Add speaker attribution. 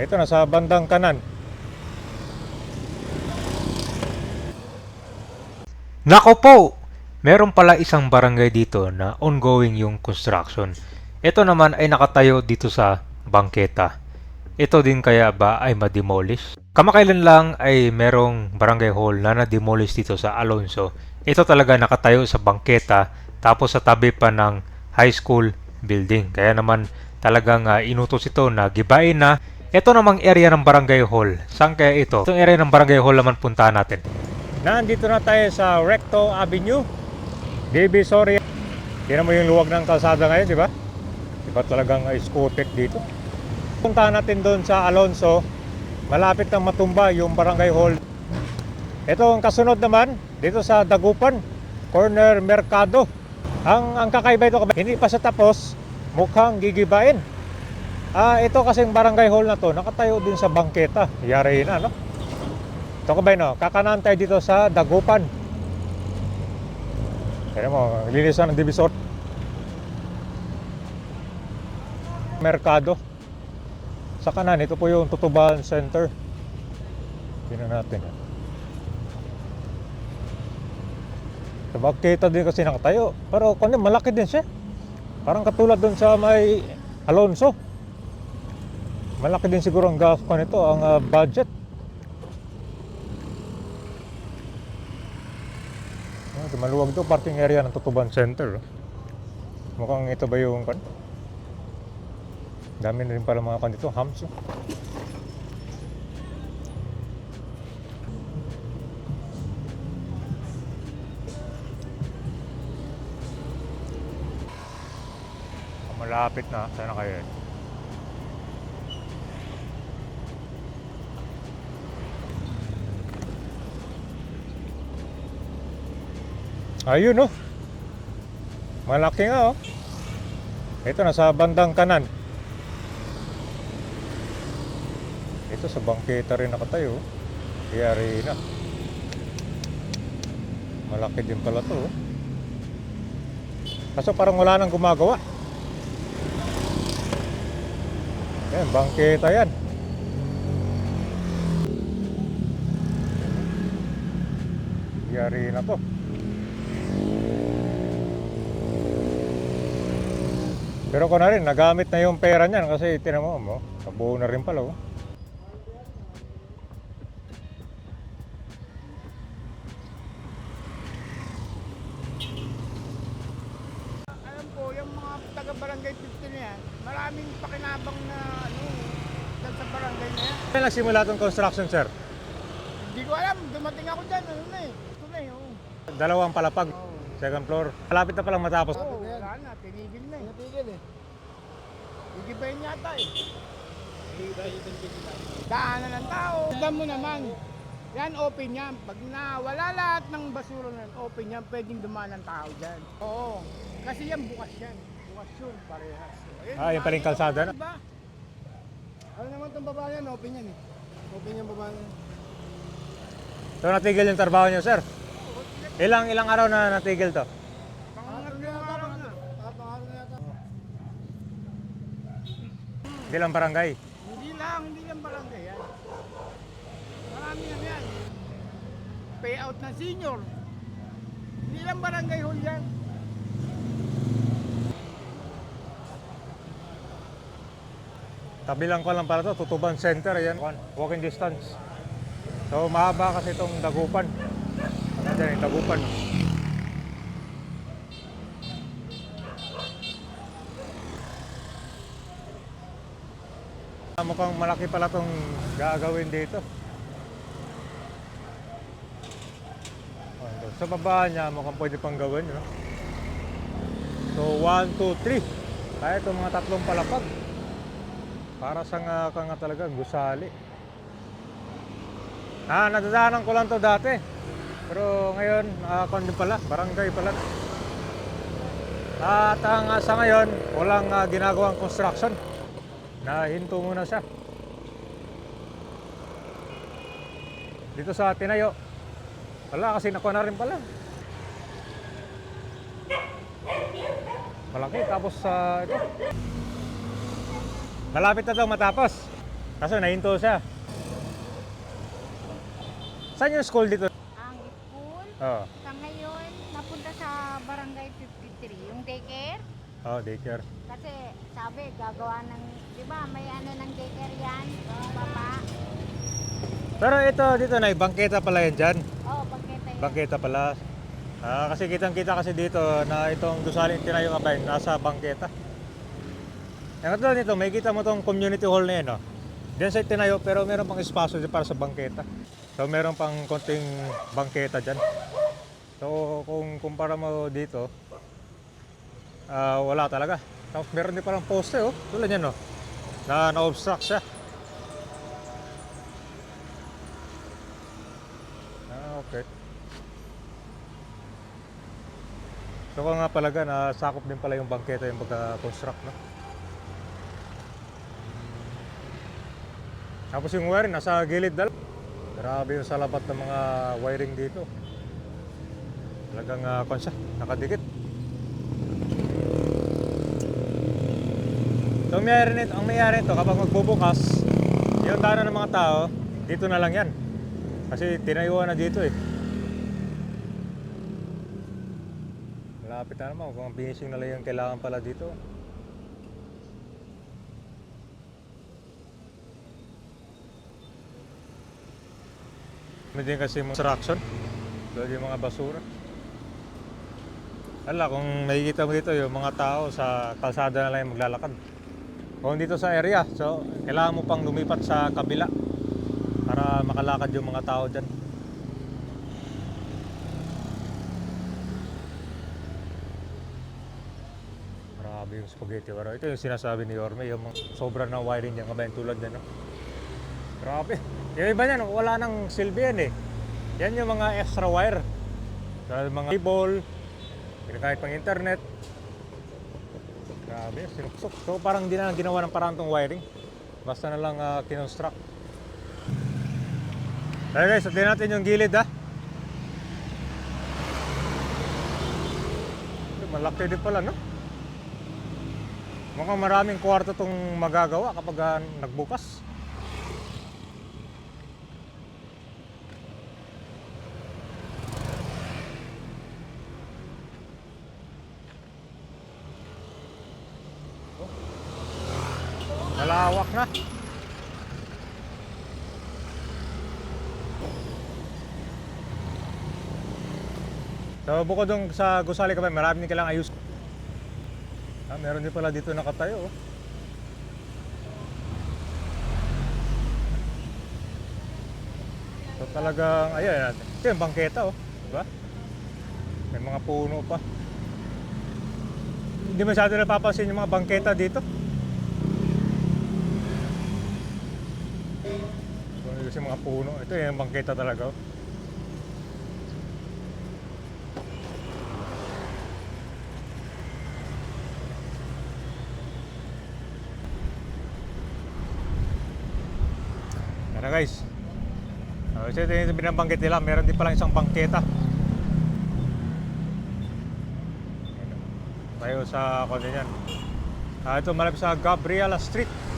Speaker 1: Ito na sa bandang kanan.
Speaker 2: Nako po! Meron pala isang barangay dito na ongoing yung construction. Ito naman ay nakatayo dito sa bangketa. Ito din kaya ba ay ma-demolish? Kamakailan lang ay merong barangay hall na na-demolish dito sa Alonso. Ito talaga nakatayo sa bangketa tapos sa tabi pa ng high school building. Kaya naman talagang ah, inutos ito na gibain na. Ito namang area ng barangay hall. Saan kaya ito? Itong area ng barangay hall naman puntahan natin.
Speaker 1: Nandito na tayo sa Recto Avenue, Divisoria. Tingnan mo yung luwag ng kalsada ngayon, di ba? Iba talagang uh, dito. Puntahan natin doon sa Alonso, malapit na matumba yung barangay hall. Ito ang kasunod naman, dito sa Dagupan, corner Mercado. Ang, ang kakaiba ito, hindi pa sa tapos, mukhang gigibain. Ah, ito kasing barangay hall na to, nakatayo din sa bangketa. Yari na, no? Ito ka ba no? Kakanan tayo dito sa Dagupan. Kaya mo, linisan ng divisor. Merkado. Sa kanan, ito po yung Tutuban Center. Tingnan natin. Sa Bangketa din kasi nakatayo. Pero kung malaki din siya. Parang katulad dun sa may Alonso. Malaki din siguro ang gas ko nito, ang ah, budget. Ah, ito, maluwag to parking area ng Tutuban Center. oh. Mukhang ito ba yung kan? Dami na rin pala mga kan dito, hams. oh. Malapit na, sana kayo. Ayun oh. Malaki nga oh. Ito na sa bandang kanan. Ito sa bangketa rin nakatayo. oh. Yari na. Malaki din pala to. oh. Kaso parang wala nang gumagawa. Yan, bangketa yan. Yari na to. Pero ko na rin, nagamit na yung pera niyan kasi tinan mo, mo kabuo na rin pala. Oh.
Speaker 3: Alam ko, yung mga taga-barangay 50 na yan, maraming pakinabang na ano, dyan sa barangay na yan.
Speaker 1: Kailan nagsimula itong construction, sir?
Speaker 3: Hindi ko alam, dumating ako dyan, ano na eh. Ito na eh, oh.
Speaker 1: Dalawang palapag, second floor. Malapit na palang matapos.
Speaker 3: Oo, wala na, tinigil na eh. Tinigil eh. Igibayin yata eh. Daanan ng tao. Tignan mo naman. Yan, open yan. Pag nawala lahat ng basura na yan, open yan, pwedeng dumaan ng tao dyan. Oo. Kasi yan, bukas yan. Bukas yun, parehas. Ayun,
Speaker 1: Ah, yung paling kalsada na.
Speaker 3: Diba? Ano naman itong baba yan, open yan eh. Open yung baba yan.
Speaker 1: So natigil yung trabaho niyo, sir? Ilang ilang araw na natigil to? Hindi lang barangay.
Speaker 3: Hindi lang, hindi lang barangay yan. Marami yan yan. Payout ng senior. Hindi lang barangay hall yan.
Speaker 1: Tabi lang ko lang pala to, Tutuban Center, ayan. Walking distance. So mahaba kasi itong dagupan. Dyan yung dagupan? Ah, Mukhang malaki pala itong gagawin dito. Sa baba niya, mukhang pwede pang gawin. No? So, 1, 2, 3. Kaya itong mga tatlong palapag. Para sa nga ka nga talaga, gusali. Ah, nadadaanan ko lang to dati. Pero ngayon, ah, uh, din pala, barangay pala. At ang ah, sa ngayon, walang ah, ginagawang construction. Nahinto muna siya. Dito sa Tinayo. Wala kasi nakuha na rin pala. Malaki tapos sa ito. Malapit na daw matapos. Kaso nahinto siya. Saan yung school dito?
Speaker 4: Ang
Speaker 1: Oo.
Speaker 4: sa ngayon, napunta sa barangay 53, yung daycare.
Speaker 1: Oh, daycare.
Speaker 4: Kasi sabi, gagawa ng, di ba, may ano ng daycare yan, baba.
Speaker 1: Pero ito dito na, bangketa pala yan dyan.
Speaker 4: Oo, oh, pagkita yun.
Speaker 1: Bangketa pala. Ah, kasi kitang-kita kasi dito na itong gusaling tinayong abay nasa bangketa. Yung katulad nito, may kita mo tong community hall na yan, no? Diyan sa tinayo, pero meron pang espasyo para sa bangketa. So, meron pang konting bangketa dyan. So, kung kumpara mo dito, ah, wala talaga. Tapos meron din parang poste, oh. Tulad yan, no? Na na-obstruct siya. Ah, okay. So kung nga palaga, nasakop din pala yung bangketa yung pagka-construct, no? Tapos yung wiring, nasa gilid dal. Grabe yung salabat ng mga wiring dito. Talagang uh, siya, nakadikit. So ang mayari nito, ang mayari nito kapag magbubukas, yung daanan ng mga tao, dito na lang yan. Kasi tinayuan na dito eh. Malapit na naman kung ang finishing na lang yung kailangan pala dito. Din kasi mga construction. Yung mga basura. Ala, kung nakikita mo dito yung mga tao sa kalsada na lang maglalakad. Kung dito sa area, so kailangan mo pang lumipat sa kabila para makalakad yung mga tao dyan. Grabe yung spaghetti waro. Ito yung sinasabi ni Yorme, yung sobra na wiring niya kabayan tulad yan. No? Grabe. Yung iba niyan, wala nang silbi yan eh. Yan yung mga extra wire. So, mga cable, kahit pang internet. Grabe, sinuksok. So parang di na ginawa ng parang tong wiring. Basta na lang uh, kinonstruct. Kaya guys, tingnan natin yung gilid ha. Malaki din pala, no? Mukhang maraming kwarto tong magagawa kapag ah, nagbukas. Malawak na. So bukod dong sa gusali ka ba, marami din kailangang ayus. Ah, meron din pala dito nakatayo. Oh. So talagang, ayan, ito yung bangketa oh. Diba? May mga puno pa. Hindi masyado napapansin yung mga bangketa dito. Kasi mga puno. Ito yung bangketa talaga. oh. Ano guys? So ito yung binabanggit nila, meron din palang isang bangketa. Tayo sa kanya yan. Ah, ito malapit sa Gabriela Street.